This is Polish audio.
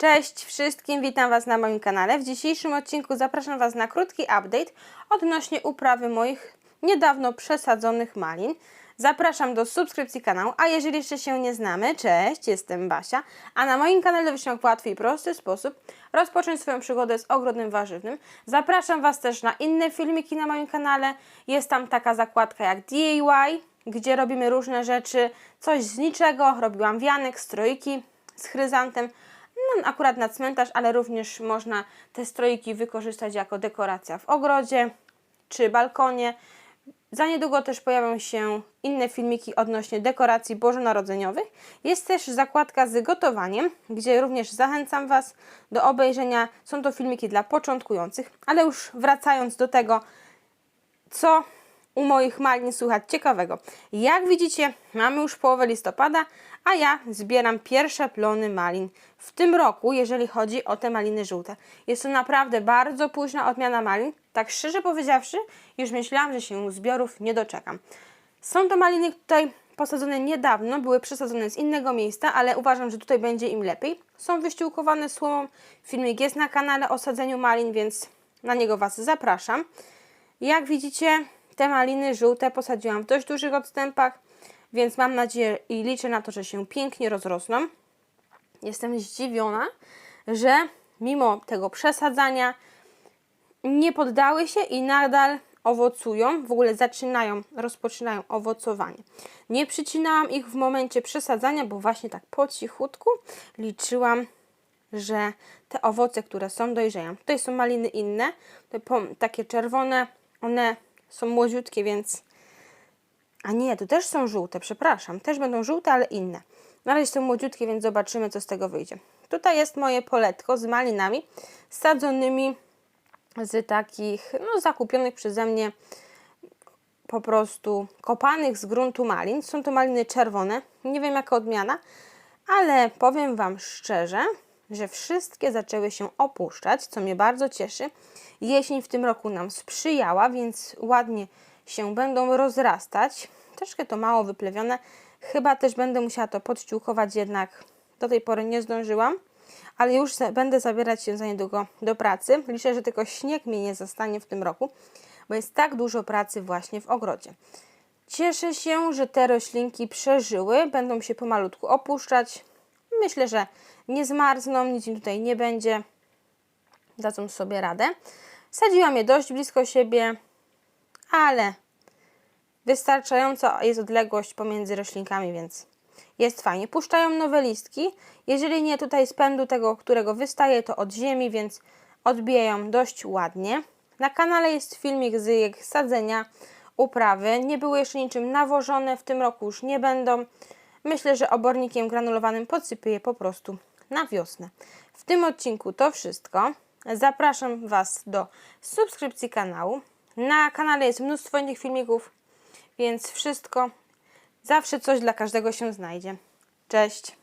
Cześć wszystkim, witam Was na moim kanale. W dzisiejszym odcinku zapraszam Was na krótki update odnośnie uprawy moich niedawno przesadzonych malin. Zapraszam do subskrypcji kanału, a jeżeli jeszcze się nie znamy, cześć, jestem Basia, a na moim kanale wyślę w łatwy i prosty sposób rozpocząć swoją przygodę z ogrodem warzywnym. Zapraszam Was też na inne filmiki na moim kanale. Jest tam taka zakładka jak DIY, gdzie robimy różne rzeczy, coś z niczego. Robiłam wianek, strojki z chryzantem, no, akurat na cmentarz, ale również można te strojki wykorzystać jako dekoracja w ogrodzie czy balkonie. Za niedługo też pojawią się inne filmiki odnośnie dekoracji bożonarodzeniowych. Jest też zakładka z gotowaniem, gdzie również zachęcam Was do obejrzenia. Są to filmiki dla początkujących, ale już wracając do tego, co u moich malin słychać ciekawego. Jak widzicie, mamy już połowę listopada, a ja zbieram pierwsze plony malin w tym roku, jeżeli chodzi o te maliny żółte. Jest to naprawdę bardzo późna odmiana malin. Tak szczerze powiedziawszy, już myślałam, że się zbiorów nie doczekam. Są to maliny tutaj posadzone niedawno, były przesadzone z innego miejsca, ale uważam, że tutaj będzie im lepiej. Są wyściółkowane słomą. Filmik jest na kanale o sadzeniu malin, więc na niego Was zapraszam. Jak widzicie, te maliny żółte posadziłam w dość dużych odstępach, więc mam nadzieję i liczę na to, że się pięknie rozrosną. Jestem zdziwiona, że mimo tego przesadzania nie poddały się i nadal owocują, w ogóle zaczynają, rozpoczynają owocowanie. Nie przycinałam ich w momencie przesadzania, bo właśnie tak po cichutku liczyłam, że te owoce, które są, dojrzeją. Tutaj są maliny inne, takie czerwone, one są młodziutkie, więc... A nie, to też są żółte, przepraszam. Też będą żółte, ale inne. Na razie są młodziutkie, więc zobaczymy, co z tego wyjdzie. Tutaj jest moje poletko z malinami sadzonymi z takich, no zakupionych przeze mnie po prostu kopanych z gruntu malin. Są to maliny czerwone. Nie wiem jaka odmiana, ale powiem Wam szczerze, że wszystkie zaczęły się opuszczać, co mnie bardzo cieszy. Jesień w tym roku nam sprzyjała, więc ładnie się będą rozrastać. Troszkę to mało wyplewione. Chyba też będę musiała to podściółkować, jednak do tej pory nie zdążyłam. Ale już będę zabierać się za niedługo do pracy. Liczę, że tylko śnieg mnie nie zastanie w tym roku, bo jest tak dużo pracy właśnie w ogrodzie. Cieszę się, że te roślinki przeżyły, będą się pomalutku opuszczać. Myślę, że nie zmarzną, nic im tutaj nie będzie. Dadzą sobie radę. Sadziłam je dość blisko siebie, ale wystarczająca jest odległość pomiędzy roślinkami, więc jest fajnie. Puszczają nowe listki. Jeżeli nie tutaj z pędu tego, którego wystaje, to od ziemi, więc odbijają dość ładnie. Na kanale jest filmik z ich sadzenia, uprawy. Nie były jeszcze niczym nawożone, w tym roku już nie będą. Myślę, że obornikiem granulowanym podsypię po prostu na wiosnę. W tym odcinku to wszystko. Zapraszam Was do subskrypcji kanału. Na kanale jest mnóstwo innych filmików, więc wszystko, zawsze coś dla każdego się znajdzie. Cześć!